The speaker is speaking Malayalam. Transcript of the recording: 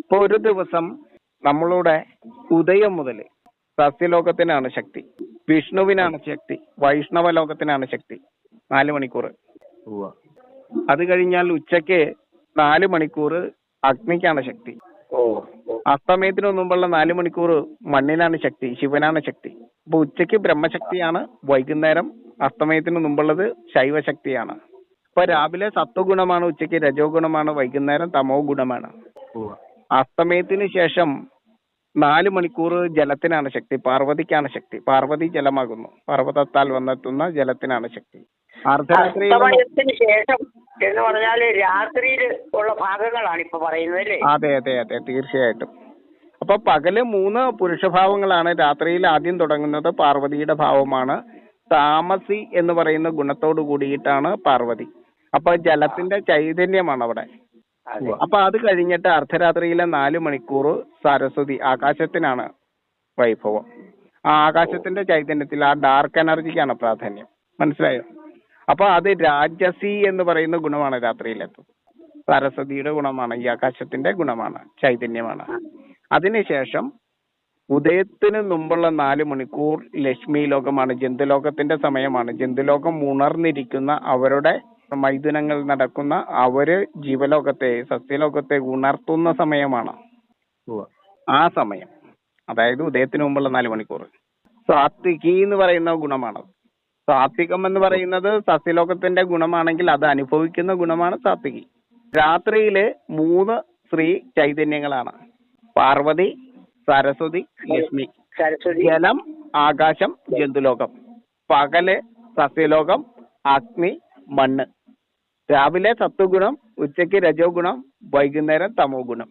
ഇപ്പൊ ഒരു ദിവസം നമ്മളുടെ ഉദയം മുതൽ സസ്യലോകത്തിനാണ് ശക്തി. വിഷ്ണുവിനാണ് ശക്തി. വൈഷ്ണവ ലോകത്തിനാണ് ശക്തി. നാല് മണിക്കൂർ അത് കഴിഞ്ഞാൽ ഉച്ചയ്ക്ക് നാല് മണിക്കൂർ അഗ്നിക്കാണ് ശക്തി. അസ്തമയത്തിന് മുമ്പുള്ള നാല് മണിക്കൂർ മണ്ണിനാണ് ശക്തി ശിവനാണ് ശക്തി. അപ്പൊ ഉച്ചയ്ക്ക് ബ്രഹ്മശക്തിയാണ് വൈകുന്നേരം അസ്തമയത്തിന് മുമ്പുള്ളത് ശൈവശക്തിയാണ്. ഇപ്പൊ രാവിലെ സത്വഗുണമാണ് ഉച്ചയ്ക്ക് രജോ ഗുണമാണ് വൈകുന്നേരം തമോ ഗുണമാണ് അസ്തമയത്തിന് ശേഷം നാല് മണിക്കൂർ ജലത്തിനാണ് ശക്തി. പാർവതിക്കാണ് ശക്തി. പാർവതി ജലമാകുന്നു. പർവതത്താൽ വന്നെത്തുന്ന ജലത്തിനാണ് ശക്തി. അർദ്ധരാത്രിയിൽ ശേഷം എന്ന് പറഞ്ഞാൽ രാത്രിയിൽ ഉള്ള ഭാഗങ്ങളാണ് ഇപ്പൊ പറയുന്നത് അല്ലേ? അതെ അതെ അതെ. തീർച്ചയായിട്ടും. അപ്പൊ പകൽ മൂന്ന് പുരുഷഭാവങ്ങളാണ് രാത്രിയിൽ ആദ്യം തുടങ്ങുന്നത്. പാർവതിയുടെ ഭാവമാണ്. താമസി എന്ന് പറയുന്ന ഗുണത്തോട് കൂടിയിട്ടാണ് പാർവതി. അപ്പൊ ജലത്തിന്റെ ചൈതന്യമാണ് അവിടെ. അപ്പൊ അത് കഴിഞ്ഞിട്ട് അർദ്ധരാത്രിയിലെ നാല് മണിക്കൂർ സരസ്വതി ആകാശത്തിനാണ് വൈഭവം. ആ ആകാശത്തിന്റെ ചൈതന്യത്തിൽ ആ ഡാർക്ക് എനർജിക്കാണ് പ്രാധാന്യം. മനസ്സിലായോ? അപ്പൊ അത് രാജസി എന്ന് പറയുന്ന ഗുണമാണ് രാത്രിയിലെത്തും സരസ്വതിയുടെ ഗുണമാണ് ഈ ആകാശത്തിന്റെ ഗുണമാണ് ചൈതന്യമാണ്. അതിനുശേഷം ഉദയത്തിന് മുമ്പുള്ള നാല് മണിക്കൂർ ലക്ഷ്മി ലോകമാണ് ജന്തുലോകത്തിന്റെ സമയമാണ്. ജന്തുലോകം ഉണർന്നിരിക്കുന്ന അവരുടെ മൈഥുനങ്ങൾ നടക്കുന്ന അവർ ജീവലോകത്തെ സസ്യലോകത്തെ ഉണർത്തുന്ന സമയമാണ്. ആ സമയം. അതായത് ഉദയത്തിന് മുമ്പുള്ള നാല് മണിക്കൂർ സാത്വികി എന്ന് പറയുന്ന ഗുണമാണ്. സാത്വികം എന്ന് പറയുന്നത് സസ്യലോകത്തിന്റെ ഗുണമാണെങ്കിൽ അത് അനുഭവിക്കുന്ന ഗുണമാണ് സാത്വികി. രാത്രിയിൽ മൂന്ന് സ്ത്രീ ചൈതന്യങ്ങളാണ്. പാർവതി സരസ്വതി ലക്ഷ്മി. ജലം ആകാശം ജന്തുലോകം. പകൽ സസ്യലോകം അഗ്നി മണ്ണ്. രാവിലെ സത്വഗുണം ഉച്ചയ്ക്ക് രജോ ഗുണം വൈകുന്നേരം തമോ ഗുണം